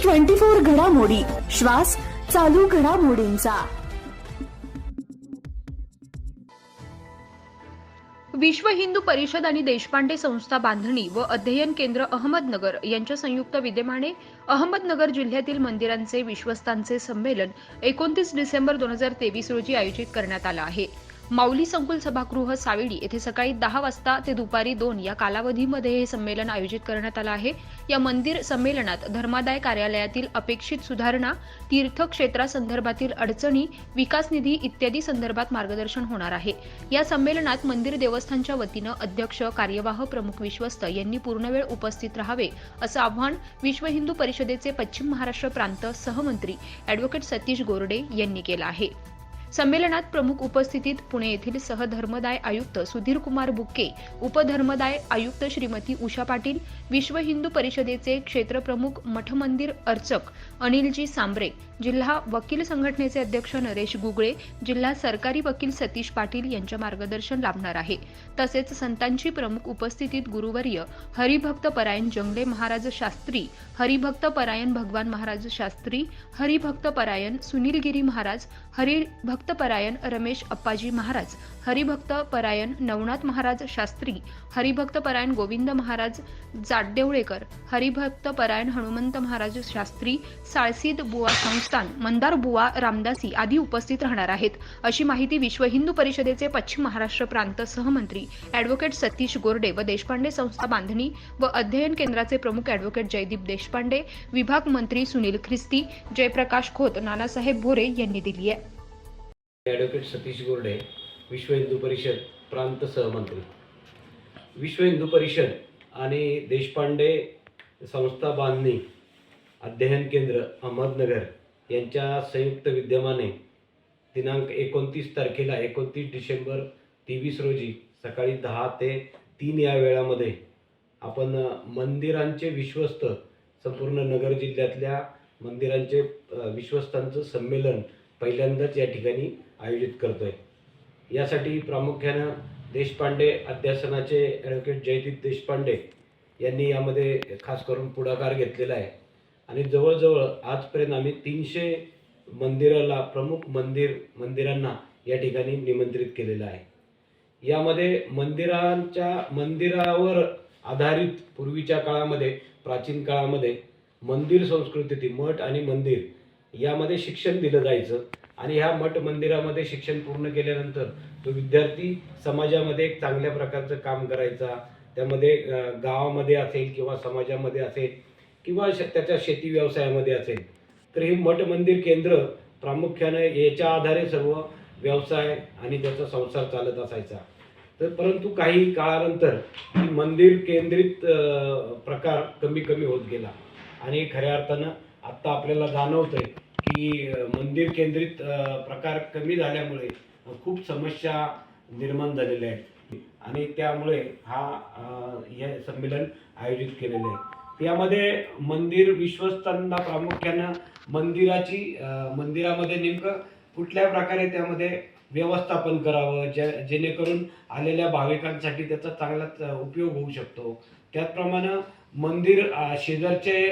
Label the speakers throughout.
Speaker 1: News twenty four घडामोडी. श्वास चालू घडामोडींचा.
Speaker 2: विश्व हिंदू परिषद आणि देशपांडे संस्था बांधणी व अध्ययन केंद्र अहमदनगर यांच्या संयुक्त विद्यमाने अहमदनगर जिल्ह्यातील मंदिरांचे विश्वस्तांचे संमेलन एकोणतीस डिसेंबर दोन हजार तेवीस रोजी आयोजित करण्यात आलं आहे. माऊली संकुल सभागृह सावेडी येथे सकाळी दहा वाजता ते दुपारी दोन या कालावधीमध्ये हे संमेलन आयोजित करण्यात आलं आहे. या मंदिर संमेलनात धर्मादाय कार्यालयातील अपेक्षित सुधारणा तीर्थक्षेत्रासंदर्भातील अडचणी विकास निधी इत्यादी संदर्भात मार्गदर्शन होणार आहे. या संमेलनात मंदिर देवस्थानच्या वतीनं अध्यक्ष कार्यवाह प्रमुख विश्वस्त यांनी पूर्णवेळ उपस्थित राहावे असं आव्हान विश्व हिंदू परिषदेचे पश्चिम महाराष्ट्र प्रांत सहमंत्री अॅडव्होकेट सतीश गोरडे यांनी केलं आहे. संमेलनात प्रमुख उपस्थितीत पुणे येथील सहधर्मदाय आयुक्त सुधीर कुमार बुक्के उपधर्मदाय आयुक्त श्रीमती उषा पाटील विश्व हिंदू परिषदेचे क्षेत्रप्रमुख मठमंदिर अर्चक अनिलजी सांबरे जिल्हा वकील संघटनेचे अध्यक्ष नरेश गुगळे जिल्हा सरकारी वकील सतीश पाटील यांच्या मार्गदर्शन लाभणार आहे. तसेच संतांची प्रमुख उपस्थितीत गुरुवर्य हरिभक्त परायण जंगले महाराज शास्त्री हरिभक्त परायण भगवान महाराज शास्त्री हरिभक्त परायण सुनीलगिरी महाराज हरिभक्त परायण रमेश अप्पाजी महाराज हरिभक्त परायण नवनाथ महाराज शास्त्री हरिभक्त परायण गोविंद महाराज जाडदेवळेकर हरिभक्त परायण हनुमंत महाराज शास्त्री साळसीद बुवा संस्थान मंदार बुवा रामदासी आदी उपस्थित राहणार आहेत. अशी माहिती विश्व हिंदू परिषदेचे पश्चिम महाराष्ट्र प्रांत सहमंत्री ॲडव्होकेट सतीश गोरडे व देशपांडे संस्था बांधणी व अध्ययन केंद्राचे प्रमुख ॲडव्होकेट जयदीप देशपांडे विभाग मंत्री सुनील ख्रिस्ती जयप्रकाश खोत नानासाहेब भोरे यांनी दिली आहे.
Speaker 3: ॲडव्होकेट सतीश गोरडे विश्व हिंदू परिषद प्रांत सहमंत्री. विश्व हिंदू परिषद आणि देशपांडे संस्था बांधणी अध्ययन केंद्र अहमदनगर यांच्या संयुक्त विद्यमाने दिनांक एकोणतीस तारखेला एकोणतीस डिसेंबर तेवीस रोजी सकाळी दहा ते तीन या वेळामध्ये आपण मंदिरांचे विश्वस्त संपूर्ण नगर जिल्ह्यातल्या मंदिरांचे विश्वस्तांचं संमेलन पहिल्यांदाच या ठिकाणी आयोजित करतो आहे यासाठी प्रामुख्यानं देशपांडे अध्यासनाचे ॲडव्होकेट जयदीप देशपांडे यांनी यामध्ये खास करून पुढाकार घेतलेला आहे. आणि जवळजवळ आजपर्यंत आम्ही तीनशे मंदिराला प्रमुख मंदिर मंदिरांना या ठिकाणी निमंत्रित केलेलं आहे. यामध्ये मंदिरांच्या मंदिरावर आधारित पूर्वीच्या काळामध्ये प्राचीन काळामध्ये मंदिर संस्कृती मठ आणि मंदिर यामध्ये शिक्षण दिलं जायचं आणि ह्या मठ मंदिरामध्ये शिक्षण पूर्ण केल्यानंतर तो विद्यार्थी समाजामध्ये एक चांगल्या प्रकारचं काम करायचा. त्यामध्ये गावामध्ये असेल किंवा समाजामध्ये असेल किंवा श- त्याच्या शेती व्यवसायामध्ये असेल. तर हे मठ मंदिर केंद्र प्रामुख्याने याच्या आधारे सर्व व्यवसाय आणि त्याचा संसार चालत असायचा. तर परंतु काही काळानंतर मंदिर केंद्रित प्रकार कमी कमी होत गेला आणि खऱ्या अर्थानं आत्ता आपल्याला जाणवतंय की मंदिर केंद्रित प्रकार कमी झाल्यामुळे खूप समस्या निर्माण झालेल्या आहेत. आणि त्यामुळे हा हे संमेलन आयोजित केलेलं आहे. यामध्ये मंदिर विश्वस्तांना प्रामुख्यानं मंदिराची मंदिरामध्ये नेमकं कुठल्या प्रकारे त्यामध्ये व्यवस्थापन करावं जे जेणेकरून आलेल्या भाविकांसाठी त्याचा चांगलाच उपयोग होऊ शकतो. त्याचप्रमाणे मंदिर शेजारचे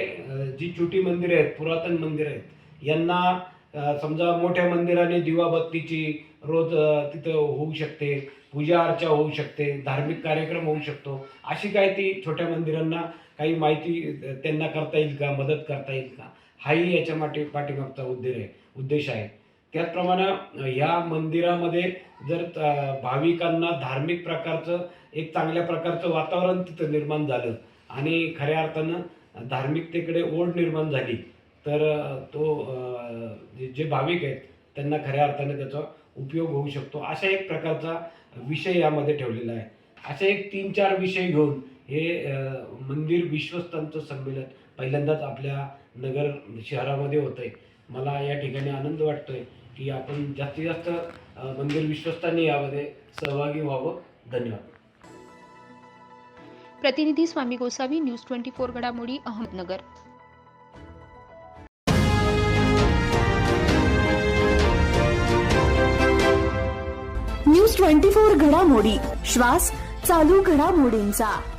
Speaker 3: जी छोटी मंदिरं आहेत पुरातन मंदिरं आहेत यांना समजा मोठ्या मंदिराने दिवाबत्तीची रोज तिथं होऊ शकते पूजा अर्चा होऊ शकते धार्मिक कार्यक्रम होऊ शकतो अशी काय ती छोट्या मंदिरांना काही माहिती त्यांना करता येईल का मदत करता येईल का? हाही याच्या माटी पाठीमागचा उद्देश आहे उद्देश आहे. त्याचप्रमाणे ह्या या मंदिरामध्ये जर भाविकांना धार्मिक प्रकारचं एक चांगल्या प्रकारचं वातावरण तिथं निर्माण झालं आणि खऱ्या अर्थानं धार्मिकतेकडे ओढ निर्माण झाली तर तो जे- भाविक आहेत त्यांना खऱ्या अर्थाने त्याचा उपयोग होऊ शकतो. अशा एक प्रकारचा विषय यामध्ये ठेवलेला आहे. असे एक तीन चार विषय घेऊन हे मंदिर विश्वस्तांचं संमेलन पहिल्यांदाच आपल्या नगर शहरामध्ये होतं आहे मला या ठिकाणी आनंद वाटतोय की आपण जास्तीत जास्त मंदिर विश्वस्तांनी यामध्ये सहभागी व्हावं. धन्यवाद.
Speaker 2: प्रतिनिधी Swami Gosavi news twenty four घडामोडी अहमदनगर.
Speaker 1: न्यूज ट्वेंटी फोर घडामोडी श्वास चालू घडामोडींचा.